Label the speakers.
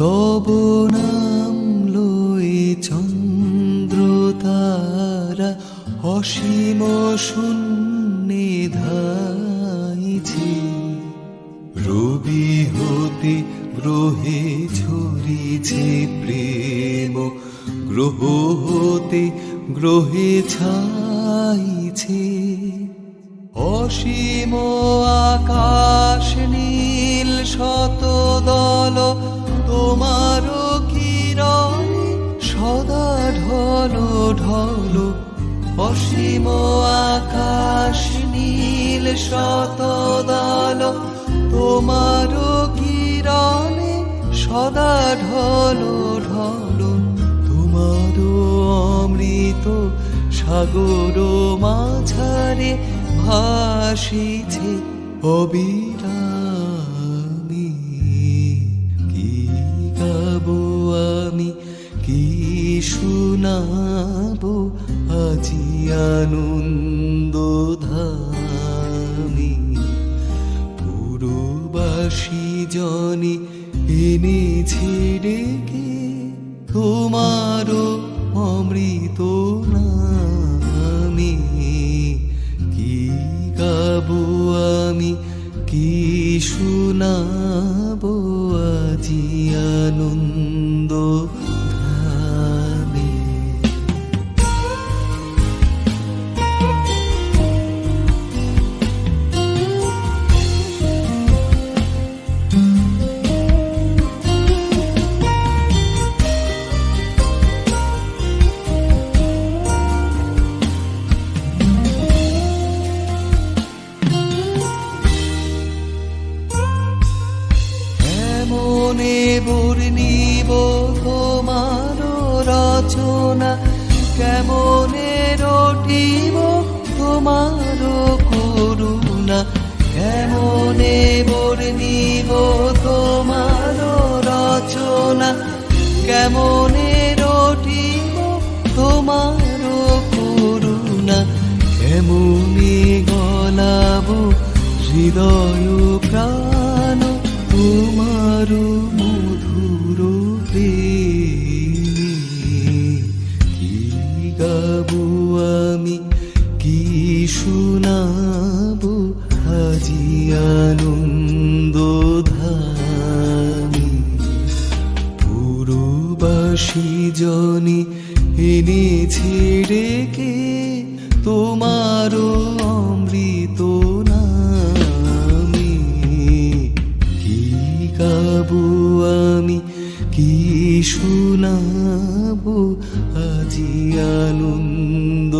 Speaker 1: তব নাম লয়ে চন্দ্র তারা অসীম শূন্যে ধাইছে। রবি হতে গ্রহে ঝরিছে প্রেম, গ্রহ হতে গ্রহে ছাইছে। অসীম আকাশ নীল শত দল অসীম আকাশ নীল শত দল তোমার কিরণে সদা ঢল ঢল। তোমার অমৃত সাগর মাঝারে ভাসিছে অবিরামী। আজি আনন্দ ধামি পুরবাসী তোমারও অমৃত কি আমি কি শোনাবো আজি আনন্দ রচনা কেমনে রটিব তোমার করুণা? কেমনে বর্ণিব তোমার রচনা? কেমনে রটিব তোমার করুণা? কেমনে গলাবো হৃদয় প্রাণ তোমার মধুর প্রেমে কি শোনাবো, আজি আনন্দ ধামে। পুরবাসী জনে এনেছে রেখে তোমার অমৃত নামে। কি গাবো আমি, কি শোনাবো, আজি আনন্দ